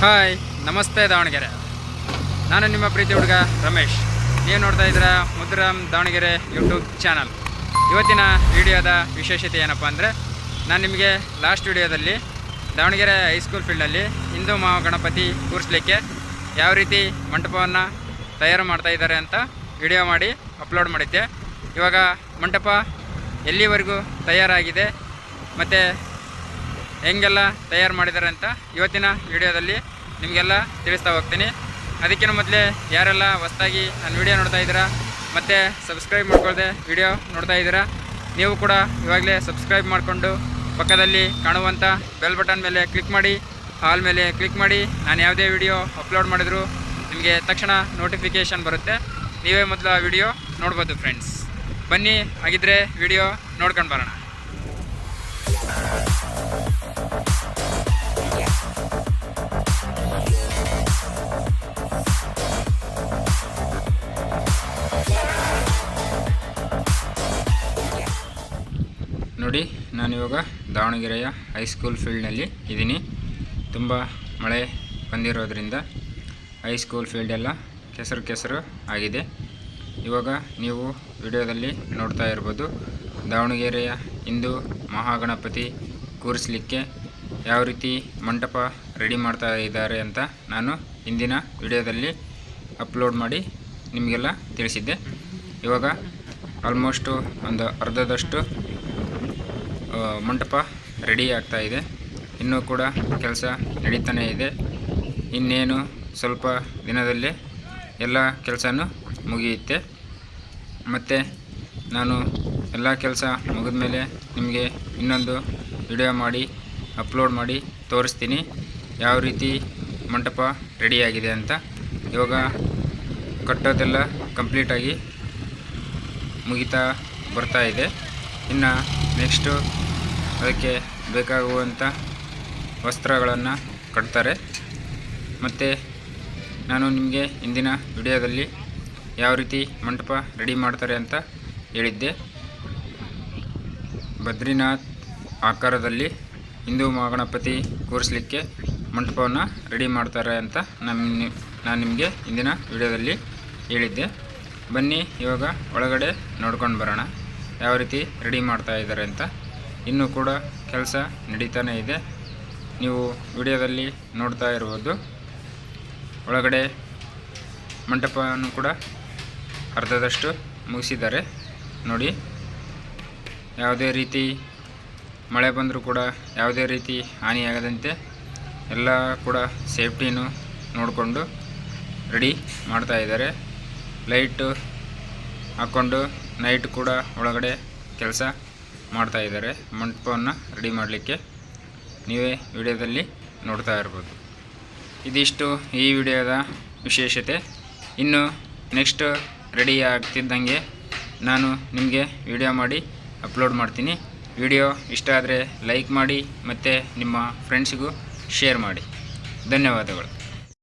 Hi, ನಮಸ್ತೆ ದಾವಣಗೆರೆ. ನಾನು ನಿಮ್ಮ ಪ್ರೀತಿ ಹುಡುಗ ರಮೇಶ್. ನೀವು ನೋಡ್ತಾ ಇದ್ದೀರಾ ಮುದ್ರಾಮ್ ದಾವಣಗೆರೆ ಯೂಟ್ಯೂಬ್ ಚಾನಲ್. ಇವತ್ತಿನ ವಿಡಿಯೋದ ವಿಶೇಷತೆ ಏನಪ್ಪ ಅಂದರೆ, ನಾನು ನಿಮಗೆ ಲಾಸ್ಟ್ ವಿಡಿಯೋದಲ್ಲಿ ದಾವಣಗೆರೆ ಹೈಸ್ಕೂಲ್ ಫೀಲ್ಡಲ್ಲಿ ಹಿಂದೂ ಮಹಾಗಣಪತಿ ಕೂರಿಸ್ಲಿಕ್ಕೆ ಯಾವ ರೀತಿ ಮಂಟಪವನ್ನು ತಯಾರು ಮಾಡ್ತಾ ಇದ್ದಾರೆ ಅಂತ ವಿಡಿಯೋ ಮಾಡಿ ಅಪ್ಲೋಡ್ ಮಾಡಿದ್ದೆ. ಇವಾಗ ಮಂಟಪ ಎಲ್ಲಿವರೆಗೂ ತಯಾರಾಗಿದೆ, ಮತ್ತು ಹೆಂಗೆಲ್ಲ ತಯಾರು ಮಾಡಿದ್ದಾರೆ ಅಂತ ಇವತ್ತಿನ ವಿಡಿಯೋದಲ್ಲಿ ನಿಮಗೆಲ್ಲ ತಿಳಿಸ್ತಾ ಹೋಗ್ತೀನಿ. ಅದಕ್ಕಿಂತ ಮೊದಲೇ ಯಾರೆಲ್ಲ ಹೊಸ್ದಾಗಿ ನನ್ನ ವಿಡಿಯೋ ನೋಡ್ತಾ ಇದ್ದೀರಾ, ಮತ್ತು ಸಬ್ಸ್ಕ್ರೈಬ್ ಮಾಡ್ಕೊಳ್ಳದೆ ವಿಡಿಯೋ ನೋಡ್ತಾ ಇದ್ದೀರಾ, ನೀವು ಕೂಡ ಇವಾಗಲೇ ಸಬ್ಸ್ಕ್ರೈಬ್ ಮಾಡಿಕೊಂಡು ಪಕ್ಕದಲ್ಲಿ ಕಾಣುವಂಥ ಬೆಲ್ ಬಟನ್ ಮೇಲೆ ಕ್ಲಿಕ್ ಮಾಡಿ, ಹಾಲ್ ಮೇಲೆ ಕ್ಲಿಕ್ ಮಾಡಿ, ನಾನು ಯಾವುದೇ ವಿಡಿಯೋ ಅಪ್ಲೋಡ್ ಮಾಡಿದ್ರು ನಿಮಗೆ ತಕ್ಷಣ ನೋಟಿಫಿಕೇಷನ್ ಬರುತ್ತೆ. ನೀವೇ ಮೊದಲು ಆ ವಿಡಿಯೋ ನೋಡ್ಬೋದು ಫ್ರೆಂಡ್ಸ್. ಬನ್ನಿ ಹಾಗಿದ್ರೆ ವಿಡಿಯೋ ನೋಡ್ಕೊಂಡು ಬರೋಣ. ನೋಡಿ, ನಾನಿವಾಗ ದಾವಣಗೆರೆಯ ಹೈಸ್ಕೂಲ್ ಫೀಲ್ಡ್ನಲ್ಲಿ ಇದ್ದೀನಿ. ತುಂಬ ಮಳೆ ಬಂದಿರೋದ್ರಿಂದ ಹೈಸ್ಕೂಲ್ ಫೀಲ್ಡ್ ಎಲ್ಲ ಕೆಸರು ಕೆಸರು ಆಗಿದೆ. ಇವಾಗ ನೀವು ವಿಡಿಯೋದಲ್ಲಿ ನೋಡ್ತಾ ಇರ್ಬೋದು, ದಾವಣಗೆರೆಯ ಹಿಂದೂ ಮಹಾಗಣಪತಿ ಕೂರಿಸ್ಲಿಕ್ಕೆ ಯಾವ ರೀತಿ ಮಂಟಪ ರೆಡಿ ಮಾಡ್ತಾ ಇದ್ದಾರೆ ಅಂತ ನಾನು ಹಿಂದಿನ ವಿಡಿಯೋದಲ್ಲಿ ಅಪ್ಲೋಡ್ ಮಾಡಿ ನಿಮಗೆಲ್ಲ ತಿಳಿಸಿದ್ದೆ. ಇವಾಗ ಆಲ್ಮೋಸ್ಟು ಒಂದು ಅರ್ಧದಷ್ಟು ಮಂಟಪ ರೆಡಿ ಆಗ್ತಾ ಇದೆ. ಇನ್ನೂ ಕೂಡ ಕೆಲಸ ನಡೀತಾನೆ ಇದೆ. ಇನ್ನೇನು ಸ್ವಲ್ಪ ದಿನದಲ್ಲಿ ಎಲ್ಲ ಕೆಲಸನೂ ಮುಗಿಯುತ್ತೆ. ಮತ್ತು ನಾನು ಎಲ್ಲ ಕೆಲಸ ಮುಗಿದ ಮೇಲೆ ನಿಮಗೆ ಇನ್ನೊಂದು ವಿಡಿಯೋ ಮಾಡಿ ಅಪ್ಲೋಡ್ ಮಾಡಿ ತೋರಿಸ್ತೀನಿ. ಯಾವ ರೀತಿ ಮಂಟಪ ರೆಡಿಯಾಗಿದೆ ಅಂತ. ಇವಾಗ ಕಟ್ಟೋದೆಲ್ಲ ಕಂಪ್ಲೀಟಾಗಿ ಮುಗಿತಾ ಬರ್ತಾ ಇದೆ. ಇನ್ನು ನೆಕ್ಸ್ಟು ಅದಕ್ಕೆ ಬೇಕಾಗುವಂಥ ವಸ್ತ್ರಗಳನ್ನು ಕಟ್ತಾರೆ. ಮತ್ತು ನಾನು ನಿಮಗೆ ಇಂದಿನ ವಿಡಿಯೋದಲ್ಲಿ ಯಾವ ರೀತಿ ಮಂಟಪ ರೆಡಿ ಮಾಡ್ತಾರೆ ಅಂತ ಹೇಳಿದ್ದೆ. ಬದ್ರಿನಾಥ್ ಆಕಾರದಲ್ಲಿ ಹಿಂದೂ ಮಹಾಗಣಪತಿ ಕೂರಿಸಲಿಕ್ಕೆ ಮಂಟಪವನ್ನು ರೆಡಿ ಮಾಡ್ತಾರೆ ಅಂತ ನಮ್ಮ ನಾನು ನಿಮಗೆ ಇಂದಿನ ವಿಡಿಯೋದಲ್ಲಿ ಹೇಳಿದ್ದೆ. ಬನ್ನಿ ಇವಾಗ ಒಳಗಡೆ ನೋಡ್ಕೊಂಡು ಬರೋಣ. ಯಾವ ರೀತಿ ರೆಡಿ ಮಾಡ್ತಾ ಇದ್ದಾರೆ ಅಂತ. ಇನ್ನೂ ಕೂಡ ಕೆಲಸ ನಡೀತಾನೆ ಇದೆ. ನೀವು ವಿಡಿಯೋದಲ್ಲಿ ನೋಡ್ತಾ ಇರ್ಬೋದು. ಒಳಗಡೆ ಮಂಟಪವನ್ನು ಕೂಡ ಅರ್ಧದಷ್ಟು ಮುಗಿಸಿದ್ದಾರೆ. ನೋಡಿ, ಯಾವುದೇ ರೀತಿ ಮಳೆ ಬಂದರೂ ಕೂಡ ಯಾವುದೇ ರೀತಿ ಹಾನಿಯಾಗದಂತೆ ಎಲ್ಲ ಕೂಡ ಸೇಫ್ಟಿನೂ ನೋಡಿಕೊಂಡು ರೆಡಿ ಮಾಡ್ತಾ ಇದ್ದಾರೆ. ಲೈಟು ಹಾಕ್ಕೊಂಡು ನೈಟ್ ಕೂಡ ಒಳಗಡೆ ಕೆಲಸ ಮಾಡ್ತಾ ಇದ್ದಾರೆ. ಮಂಟಪವನ್ನು ರೆಡಿ ಮಾಡಲಿಕ್ಕೆ ನೀವೇ ವಿಡಿಯೋದಲ್ಲಿ ನೋಡ್ತಾ ಇರ್ಬೋದು. ಇದಿಷ್ಟು ಈ ವಿಡಿಯೋದ ವಿಶೇಷತೆ. ಇನ್ನು ನೆಕ್ಸ್ಟ್ ರೆಡಿ ಆಗ್ತಿದ್ದಂಗೆ ನಾನು ನಿಮಗೆ ವಿಡಿಯೋ ಮಾಡಿ ಅಪ್ಲೋಡ್ ಮಾಡ್ತೀನಿ. ವಿಡಿಯೋ ಇಷ್ಟ ಆದರೆ ಲೈಕ್ ಮಾಡಿ ಮತ್ತು ನಿಮ್ಮ ಫ್ರೆಂಡ್ಸಿಗೂ ಶೇರ್ ಮಾಡಿ. ಧನ್ಯವಾದಗಳು.